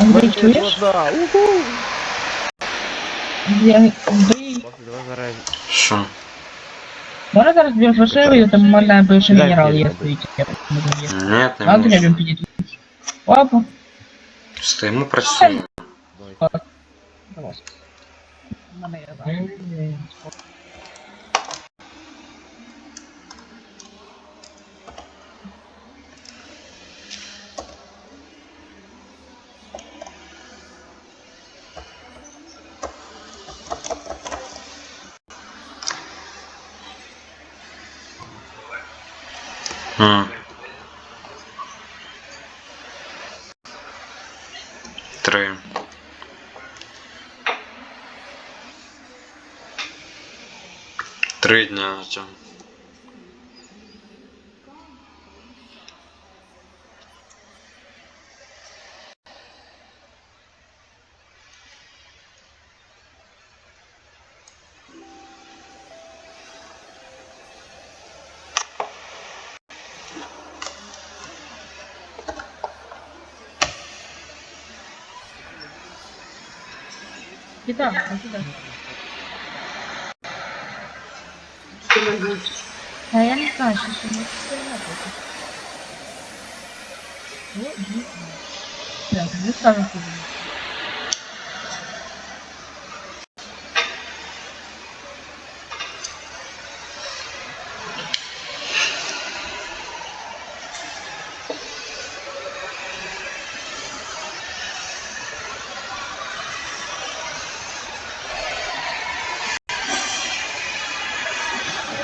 Андрій, чуєш? Я- Андрій. Що? можна зараз Дай генерал мені, є дай. стоїть. я так не розумію. Ні, не Надо можу. рядом підійти. Опа, Стоїмо, працюємо. давай. Три. Три дня. Артем. Кита, а кита. А я не знаю, що ще не стріляти. Так, не ставимо туди.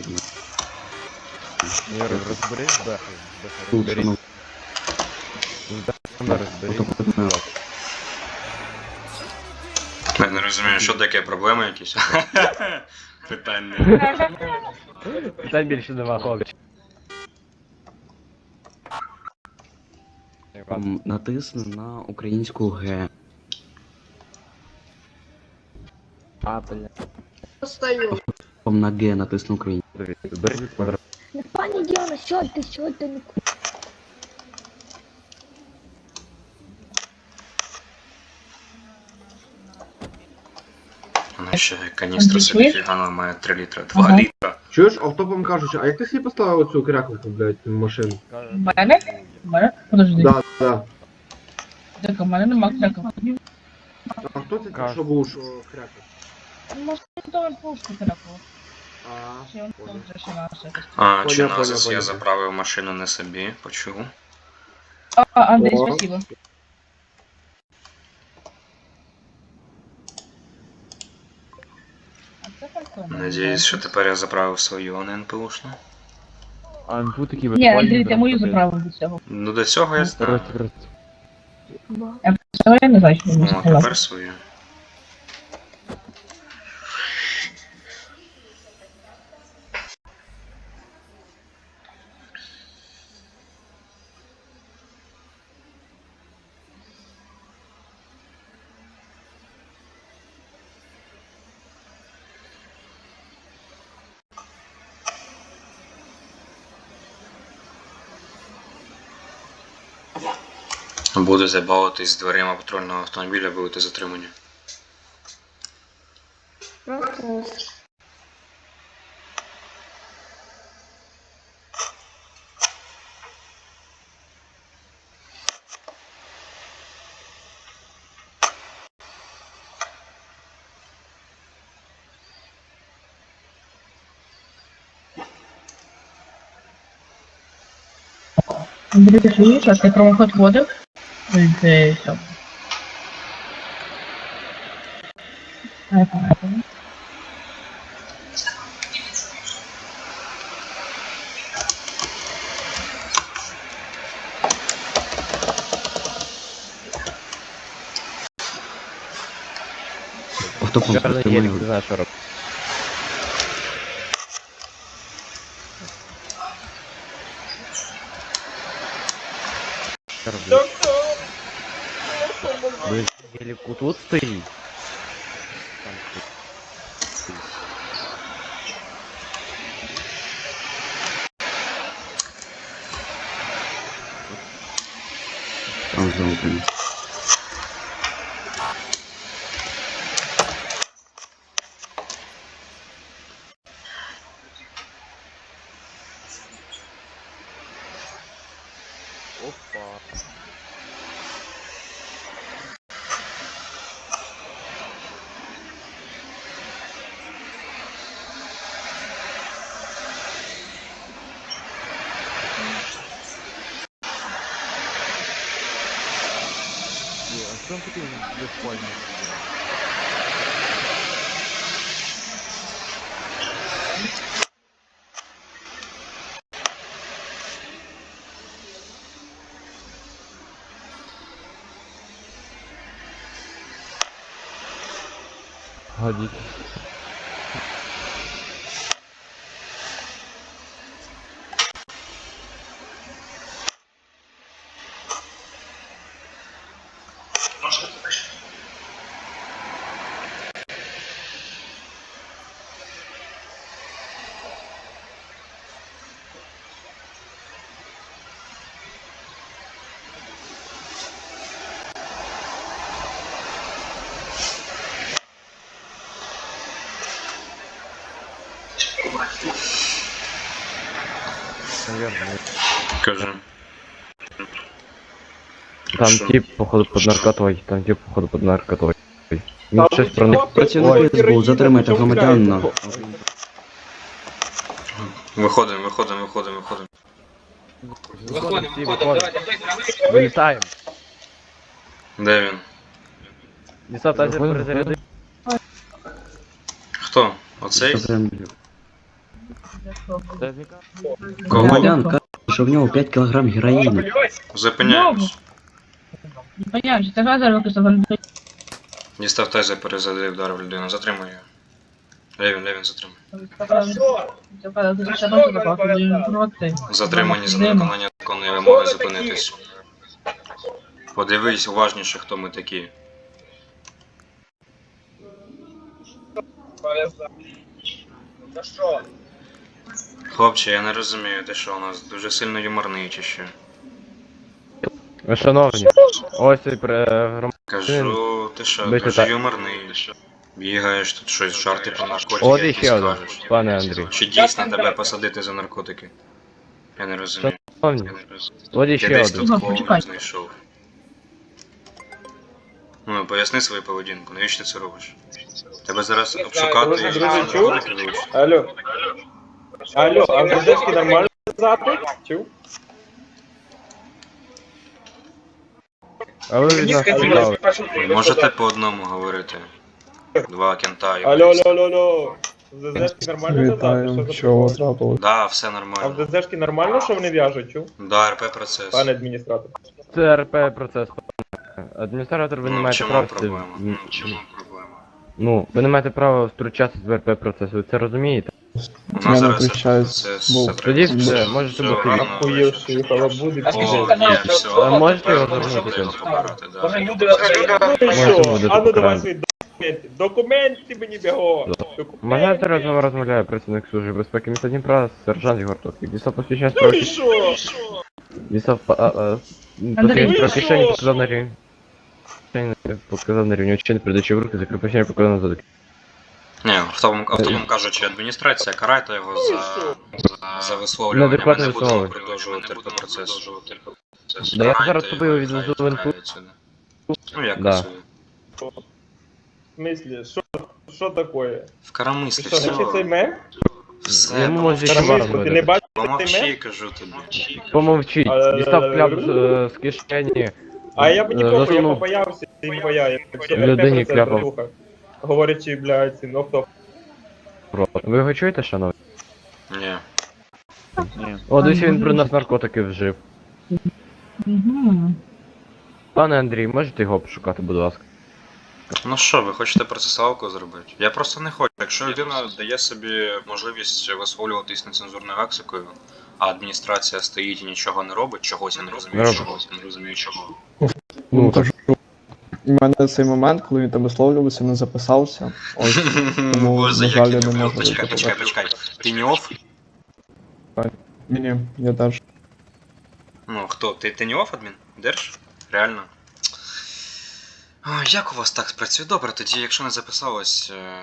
там? Ні, розберись, Тут, розберись. шановні, З бехами. Я не розумію, що таке проблеми якісь? Питань не. Питань більше нема, хлопці. М, Натисни на українську Г. А, бля. Потім на Г натисни українську. Бери квадрат. Ну, Пані Діана, сьогодьте, сьогодьте, ну Вона ще каністра собі фігана має 3 літра, 2 Ага. літра. Чуєш, автопом кажучи, а як ти собі поставив оцю крякалку, блядь, машину? У мене? У мене? Подожди. Да, да. Так, у мене нема кляка. А хто це Кажу. що був, що крякав? Може, хто пушку кляку? А, Чи він там вже? А, чи Поняв, назис я поняв. заправив машину не собі, почув. А, Андрій, О. спасибо. А це. Надіюсь, що тепер я заправив свою, а не НПУшну. А НПУ такі Ні, Андрій, ти мою заправив до цього. Ну до цього я знаю. Рот, рот. Цього я не знаю, що О, сказав. тепер свою. Буде забавитись з дверима патрульного автомобіля, будете затримані. Андрій, ти розумієш, як промоход водив? Від е, цього. А, я пам'ятаю. Автопом Чорний ти гелік, мене ти знаєш, що робити. Що робити? Блин, вот стоїть. Там стоїть. там зроблено. А что он такой беспольный? Наверное. Кажи. Там тип, походу, под наркотой. Там тип, походу, под наркотой. Він щось про них. Працівники СБУ, затримайте громадянина. Виходимо, виходимо, виходимо, виходимо. Виходимо, виходимо. Вилітаємо. Де він? Десант тазер перезаряди. Хто? Оцей? Громадян каже, що в нього 5 кг героїну. Зупиняємось. Не понятно, це газер виписав Андрій. Дістав тайзер, перезадив, вдарив людину. Затримуй його. Левін, Левін, затримуй. Затримані за невиконання законної вимоги зупинитись. Подивись уважніше, хто ми такі. Хлопче, я не розумію, ти що у нас дуже сильно юморний чи що? Ви шановні. Ось цей при- гром... Кажу, ти що, Бити кажу, так. юморний. Бігаєш тут щось, жарти про наркотики. От якісь іще один, кажеш. пане Андрій. Чи дійсно тебе посадити за наркотики? Я не розумію. Шановні. Я не розумію. От Я іще десь один. тут кого знайшов. Ну, поясни свою поведінку, навіщо ти це робиш? Тебе зараз обшукати і наркотики вилучити. Алло. Алло, а в дешки нормально? Чув? А ви від нас цікаві. Можете по одному говорити. Два кента і Алло, алло, алло, алло. В ДЗшки нормально? Вітаю, Що що за трапилось? Да, все А в нормально. ДЗшки нормально, що вони в'яжуть, чув? Да, РП процес. Пане адміністратор. Це РП процес. Адміністратор, ви не Ну, в маєте чому права. проблема? Ну, в чому проблема? Ну, ви не маєте права втручатися в РП процес, ви це розумієте? У нас зараз все Тоді все, можете бути. Охуєвши, вечора. халабуди. О, є, все. А можете його можна завернути? людину покарати, да. Ну і Може, що? буде А ну давай свої документи. Документи мені бігом. Мене зараз з вами розмовляє працівник служби безпеки міста Дніпра, сержант Ігор Тоцький. Дістав посвідчення Ну і що? Дістав а, а, посвідчення про ви кишені, показав на рівні. Показав на рівні очей, передачі в руки, закрив посвідчення, показав на задок. Ні, автомом, автомом кажучи, адміністрація, карайте його за, за висловлювання. Ми не будемо продовжувати процес. Да я зараз тобі відвезу в інфу. Ну як Да. В смислі, що, що таке? В Карамиське Ти що, все. значить цей мем? Все. Йому може ще варто ти не бачиш, Помовчи, кажу тобі. Помовчіть, Але- дістав кляп з, е, з кишені. А я б Е, нікого, я засунув. побоявся і не боявся. Людині кляпав. Говорячи, блядь, ну хто. Ви його чуєте, шановні? Ні. О, десь він при нас наркотики вжив. Пане Андрій, можете його пошукати, будь ласка. Ну що, ви хочете процесуалку зробити? Я просто не хочу. Якщо людина дає собі можливість висловлюватись нецензурною лексикою, а адміністрація стоїть і нічого не робить, чогось я не розумію, Робить. чогось я не розумію чого. Ну, так. У мене цей момент, коли він там висловлювався, не записався. Ось, Тому, Боже, на жаль, я я не люблю. можу Почекай, вийти почекай, почекай. Ти не оф? ні, ні, я теж. Ну, хто? Ти, ти не оф адмін? Держ? Реально? А, як у вас так спрацює? Добре, тоді, якщо не записалось, е,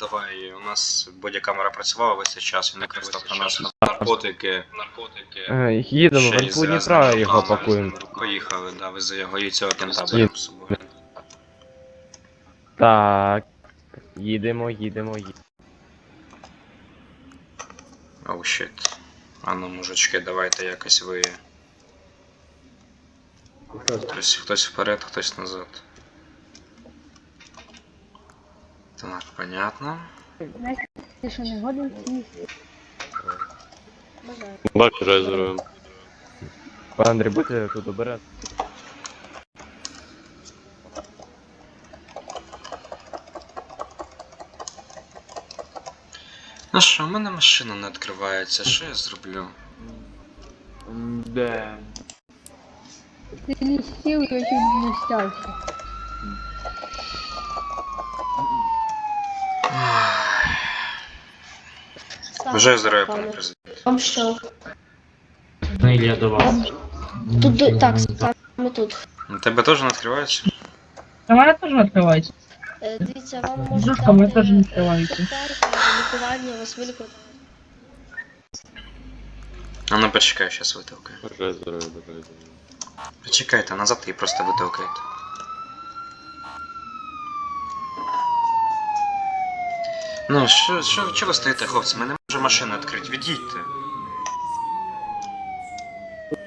давай, у нас бодікамера працювала весь цей час, він не користав на нас на наркотики. Наркотики. Е, Їдемо, Ще й в Дніпра його пакуємо. Поїхали, да, ви за його і цього кента беремо з собою. Так. Їдемо, їдемо, їдемо. Оу, щит. А ну, мужички, давайте якось ви. Хтось, хтось вперед, хтось назад. Так, понятно. Ти що не годен? Бажаю. Здоров'я. Пане Андрій, будьте тут обережні. Ну що, у мене машина не відкривається, що я зроблю? Де? Ти не сів, я чуть не стявся. Бажаю здоров'я, пане президент. Вам що? Я до вас. Тут до- так, саме тут. У тебе теж не відкривається? У мене теж відкривається. Е, Дивіться, вам можуть Дужка, ми дати теж не відкривається. цукерки, Лікування, вас вилікувати. А ну почекай, зараз витовкаю. Бажаю здоров'я, бажаю здоров'я. Почекайте, назад її просто витовкаєте. Ну, що, що, чого ви стоїте, хлопці? Ми не можемо машину відкрити, відійдьте.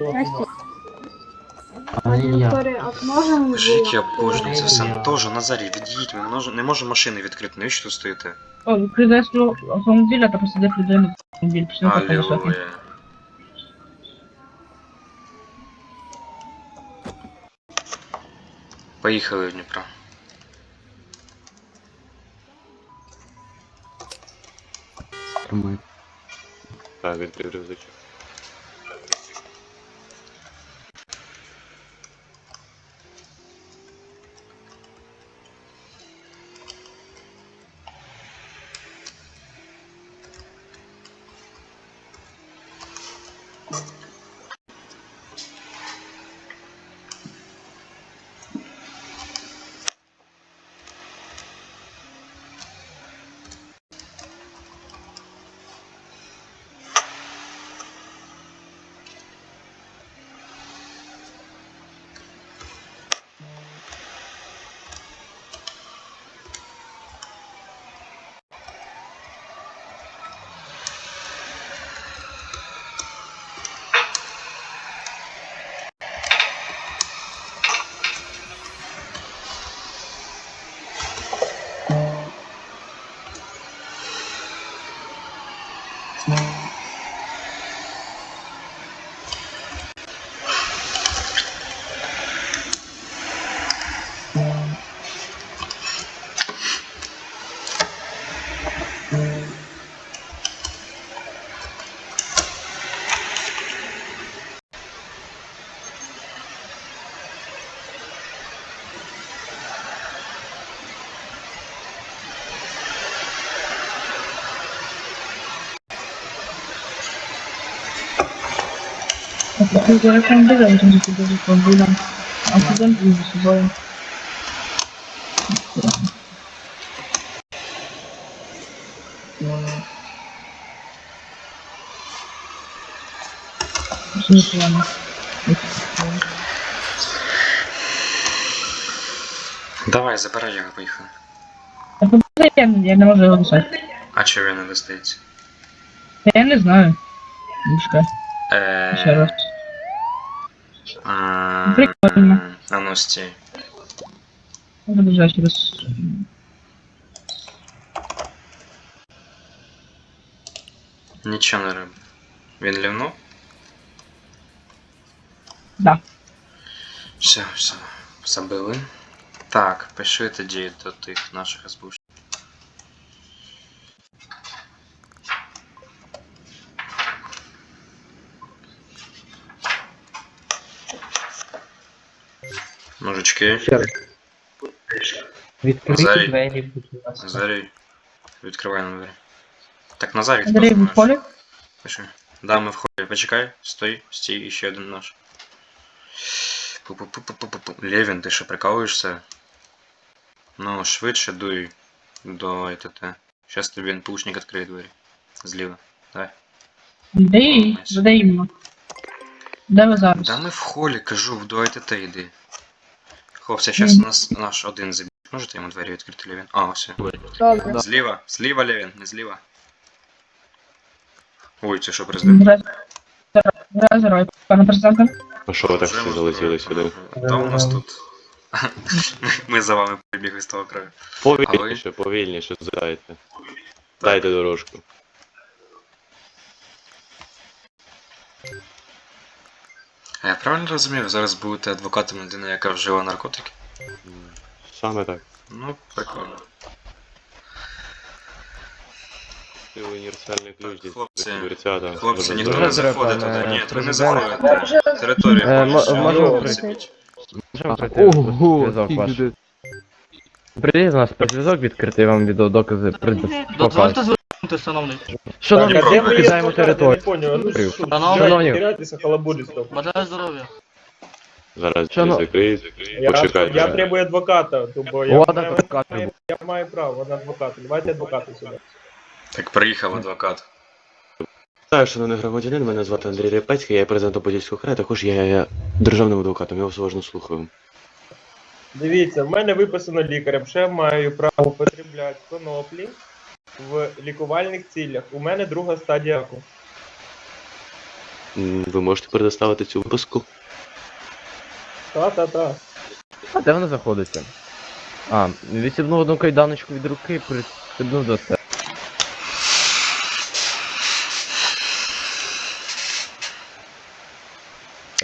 Настя, Боже, як я обожнюю це все. Теж, Назарій, відійдіть, ми не можемо, не можемо машини відкрити, навіщо тут стоїте? О, відкридай свого автомобіля та посади людину в автомобіль. Пішли колесо. Аллилуйя. Поїхали в Дніпро. Так, відкрив рюкзачок. Відкрити автомобіля, потім закрити з автомобілем. А потім за собою. Що не погано. Давай, забирай його, поїхали. Я, я не можу його лишати. А чого він не достається? Я не знаю. Мішка. Е, Ще раз. а, Прикольно. А ну стій. Забіжай через. Нічого не робить. Він лівнув? Да. Все, все. Забили. Так, пиши тоді до тих наших СБУ. Ще раз. Назарій. Двері, будь ласка. Назарій, відкривай нам двері. Так, Назарій, хто Андрій, ви в полі? Пиши. Да, ми в холі. Почекай, стой, стій, і ще один наш. Пу-пу-пу-пу-пу-пу. Левін, ти що прикалуєшся? Ну, швидше дуй до ЕТТ. Щас тобі НПУшник відкриє двері. Зліва. Давай. Де? Де іменно? Де ви зараз? Да ми в холі, кажу, до ЕТТ йди. Хлопці, щас у нас наш один забіг. Можете йому двері відкрити, Левін? А, ось. Добре. Зліва, зліва, Левін, не зліва. Ой, це що, президент? Герой. Пане президенте. А що ви так всі залетіли сюди? Та у нас тут. Ми за вами прибігли з того краю. Повільніше, повільніше здайте. Дайте дорожку. А я правильно розумію, ви зараз будете адвокатом людини, яка вжила наркотики? Саме так. Ну, прикольно. Ти універсальний ключ, десь Хлопці, дверцята. Хлопці, ніхто не заходить туди, ні, ви не заходите. Е, можемо оцепіть. Можемо прийти зв'язок ваш. Прийдіть до нас зв'язок відкритий вам відеодокази. Дозвольте звернути, шановний. Шановні, Так, а де ви покидаємо територію. понял, ну що, Шановні. Бажаю здоров'я. Зараз ну, закриють. Я, Почекайте. я требую адвоката, бо я, Ладно, маю, адвокат. я маю право на адвоката. Давайте адвоката сюди. Так приїхав адвокат. Так, шановний громадянин, мене звати Андрій Репецький, я є президентом Подільського краю, також я є державним адвокатом, я вас уважно слухаю. Дивіться, в мене виписано лікарем, я маю право потребляти коноплі в лікувальних цілях. У мене друга стадія раку. М, Ви можете предоставити цю випуску? Та-та-та. А де вона знаходиться? А, відсібнув одну кайданочку від руки, пристебнув до себе.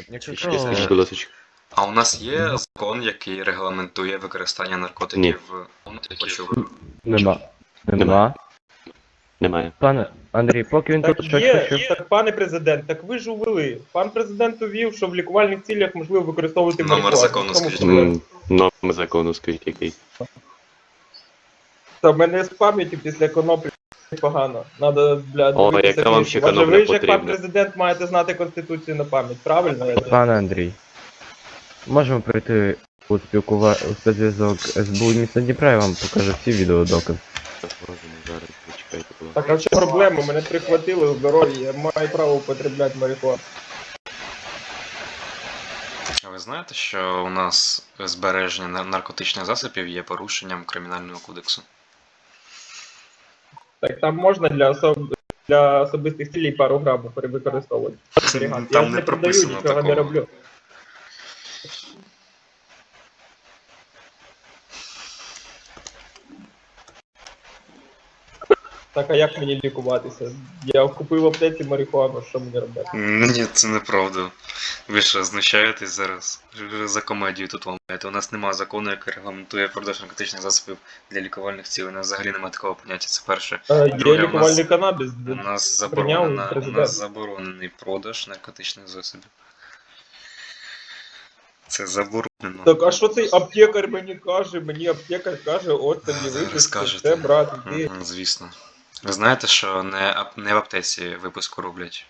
Якщо Ще що, скажіть, будь ласка. А у нас є закон, який регламентує використання наркотиків в почув. Нема. Нема. Немає. Пане Андрій, поки він Так тут щось є, так, пане президент, так ви ж увели. Пан президент увів, що в лікувальних цілях можливо використовувати Номер марихуану. закону, скажіть. М, Номер закону, скажіть який. Та в мене з пам'яттю після коноплі погано. Надо, бля, О, дивитися яка вам книжку. ще Адже конопля ви ж як пан потрібна? президент маєте знати конституцію на пам'ять, правильно? Я Пане Андрій, можемо прийти у спілкува... у спецзв'язок СБУ міста Дніпра, я вам покажу всі відеодокази. Можемо зараз, почекайте, будь Так, а в чому проблема? Мене прихватили в дорозі, я маю право употребляти марихуану. А ви знаєте, що у нас збереження нар- наркотичних засобів є порушенням кримінального кодексу? Так там можна для особ... для особистих цілей пару грамів я Там не прописано нічого не такого. роблю. Так, а як мені лікуватися? Я купив аптеці марихуану, що мені робити? Ні, це неправда. Ви що, знущаєтесь зараз? За комедію тут ламаєте. У нас немає закону, який регламентує продаж наркотичних засобів для лікувальних цілей. У нас взагалі немає такого поняття. Це перше. Е, Є у нас- лікувальний канабіс. У нас заборонена, у нас заборонений продаж наркотичних засобів. Це заборонено. Так, а що цей аптекар мені каже? Мені аптекар каже, от тобі виписка, це брат, іди. Звісно. Ви знаєте, що не, не в аптеці випуску роблять.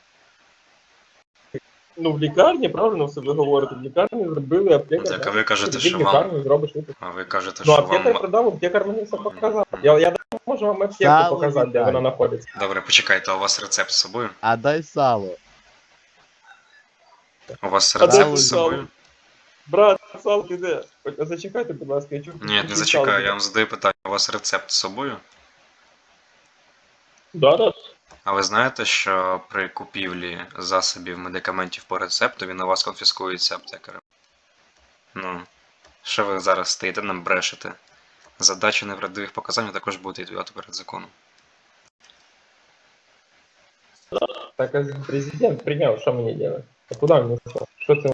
Ну, в лікарні, правильно все ви говорите, в лікарні зробили аптекар. Так, а ви кажете, що в вам. зробиш виписку. А ви кажете, Ну, що аптекар вам. продав, аптекар мені все показав. Я, я можу вам аптеку показати, де вона знаходиться. Добре, почекайте, а у вас рецепт з собою? А дай сало. У вас рецепт з собою? Брат, сал, ти де? Зачекайте, будь ласка, я чую. Ні, не зачекаю, я вам задаю питання. У вас рецепт з собою? Да, да. А ви знаєте, що при купівлі засобів медикаментів по рецепту він у вас конфіскується аптекарем? Ну, що ви зараз стоїте нам брешете? Задача неправдивих показань також буде відповідати перед законом. Так а президент прийняв, що мені робити? А куди мені що? Що це